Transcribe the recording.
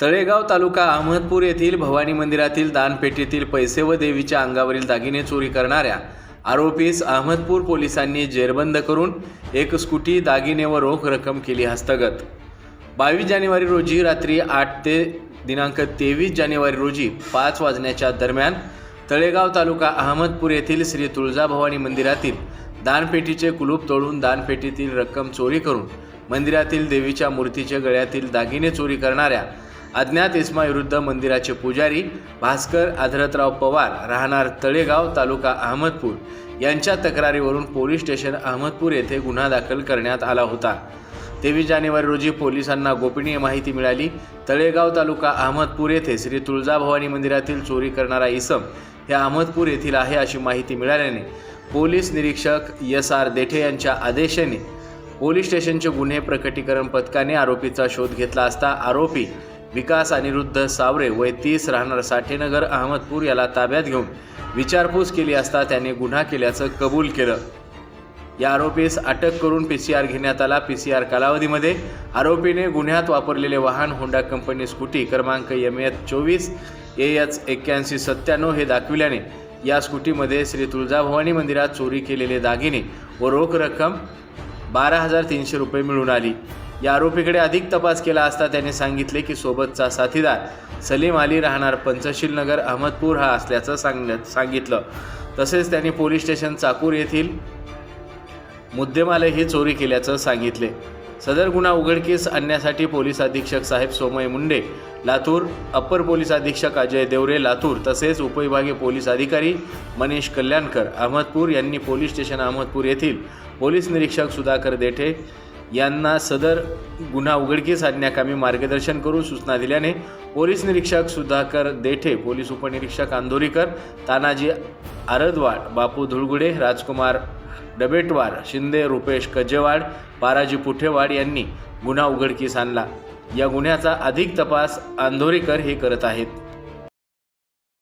तळेगाव तालुका अहमदपूर येथील भवानी मंदिरातील दानपेटीतील पैसे व देवीच्या अंगावरील दागिने चोरी करणाऱ्या आरोपीस अहमदपूर पोलिसांनी जेरबंद करून एक स्कूटी दागिने व रोख रक्कम केली हस्तगत. बावीस जानेवारी रोजी रात्री आठ ते दिनांक तेवीस जानेवारी रोजी पाच वाजण्याच्या दरम्यान तळेगाव तालुका अहमदपूर येथील श्री तुळजाभवानी मंदिरातील दानपेटीचे कुलूप तोडून दानपेटीतील रक्कम चोरी करून मंदिरातील देवीच्या मूर्तीचे गळ्यातील दागिने चोरी करणाऱ्या अज्ञात इस्माविरुद्ध मंदिराचे पुजारी भास्कर आधरतराव पवार राहणार तळेगाव तालुका अहमदपूर यांच्या तक्रारीवरून पोलीस स्टेशन अहमदपूर येथे गुन्हा दाखल करण्यात आला होता. तेवीस जानेवारी रोजी पोलिसांना गोपनीय माहिती मिळाली. तळेगाव तालुका अहमदपूर येथे श्री तुळजाभवानी मंदिरातील चोरी करणारा इसम हे अहमदपूर येथील आहे अशी माहिती मिळाल्याने पोलीस निरीक्षक एस आर देठे यांच्या आदेशाने पोलीस स्टेशनचे गुन्हे प्रकटीकरण पथकाने आरोपीचा शोध घेतला असता आरोपी विकास अनिरुद्ध सावरे वय तीस राहणार साठेनगर अहमदपूर याला ताब्यात घेऊन विचारपूस केली असता त्याने गुन्हा केल्याचं कबूल केलं. या आरोपीस अटक करून पी सी आर घेण्यात आला. पी सी आर कालावधीमध्ये आरोपीने गुन्ह्यात वापरलेले वाहन होंडा कंपनी स्कूटी क्रमांक एम एच चोवीस ए एच एक्क्याऐंशी सत्त्याण्णव हे दाखविल्याने या स्कूटीमध्ये श्री तुळजाभवानी मंदिरात चोरी केलेले दागिने व रोख रक्कम बारा हजार तीनशे रुपये मिळून आली. या आरोपीकडे अधिक तपास केला असता त्याने सांगितले की सोबतचा साथीदार सलीम अली राहणार पंचशील नगर अहमदपूर हा असल्याचं सांगण्यात सांगितलं. तसेच त्यांनी पोलीस स्टेशन चाकूर येथील मुद्देमालही चोरी केल्याचं सांगितले. सदर गुन्हा उघडकीस आणण्यासाठी पोलीस अधीक्षक साहेब सोमय मुंडे लातूर अप्पर पोलीस अधीक्षक अजय देवरे लातूर तसेच उपविभागीय पोलीस अधिकारी मनीष कल्याणकर अहमदपूर यांनी पोलीस स्टेशन अहमदपूर येथील पोलीस निरीक्षक सुधाकर देठे यांना सदर गुन्हा उघडकीस आणण्याकामी मार्गदर्शन करून सूचना दिल्याने पोलीस निरीक्षक सुधाकर देठे पोलीस उपनिरीक्षक अंदोरीकर तानाजी आरदवाड बापू धुळगुडे राजकुमार डबेटवार शिंदे रुपेश कजेवाड बाराजी पुठेवाड यांनी गुन्हा उघडकीस आणला. या गुन्ह्याचा अधिक तपास आंधोरीकर हे करत आहेत.